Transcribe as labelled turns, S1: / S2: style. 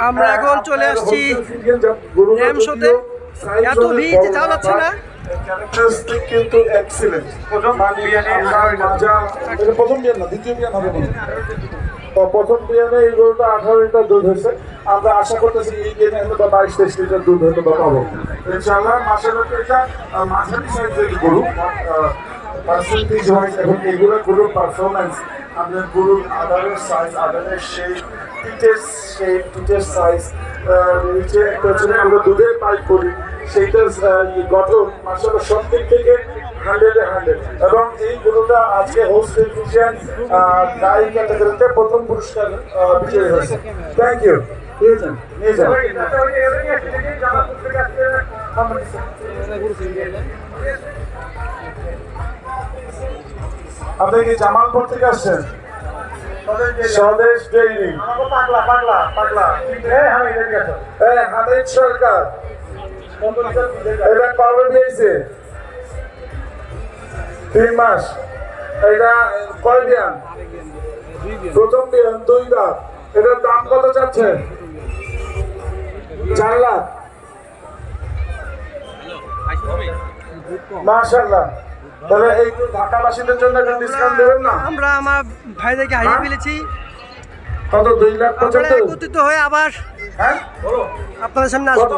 S1: আমরা এখন চলে আসছি র্যাম শোতে। এত ভিড় যে যাওয়া যাচ্ছে না।
S2: কিন্তু এক্সিলেন্ট প্রথম বিয়ানে প্রথম বিয়ান না দ্বিতীয় বিয়ান হবে হয়। তো প্রথম বিয়ানে এই গরুটা আঠারো লিটার দুধ হয়েছে আমরা আশা করতেছি এই বিয়ানে হয়তো বা বাইশ তেইশ লিটার দুধ হয়তো বা পাবো ইনশাআল্লাহ মাসের এটা আহ, মাঝারি সাইজের গরু পার্সেন্টেজ ওয়াইজ এবং এগুলো গরুর পারফরমেন্স আমাদের গরুর আদারের সাইজ আদারের সেই শেপ পিঠের সাইজ নিচে একটা হচ্ছে আমরা দুধের পাইপ করি সেইটার আহ, ই গঠন মাসাল্লাহ সব দিক থেকে হান্ড্রেডে হান্ড্রেড এবং এই গরুটা আজকে হোস্ট টেলিভিশন গাই ক্যাটাগরিতে প্রথম পুরস্কার বিজয়ী হয়েছে। থ্যাংক ইউ নিয়ে যান নিয়ে যান আপনি কি জামালপুর থেকে আসছেন? স্বদেশ ডেইরি পাগলা পাগলা পাগলা হ্যাঁ হামিদ সরকার। এটা কবে দিয়েছে? তিন মাস। এটা কয় বিয়ান প্রথম বিয়ান দুই দাঁত এটার দাম কত চাচ্ছেন? চার লাখ। মাশাল্লাহ তাহলে এই ঢাকাবাসীদের জন্য একটা ডিসকাউন্ট দেবেন না?
S1: আমরা আমার ভাইদেরকে হারিয়ে
S2: হ্যাঁ?
S1: ফেলেছি।
S2: কত? দুই লাখ পঁচাত্তর?
S1: একত্রিত হয়ে আবার
S2: হ্যাঁ?
S1: আপনাদের সামনে আসব।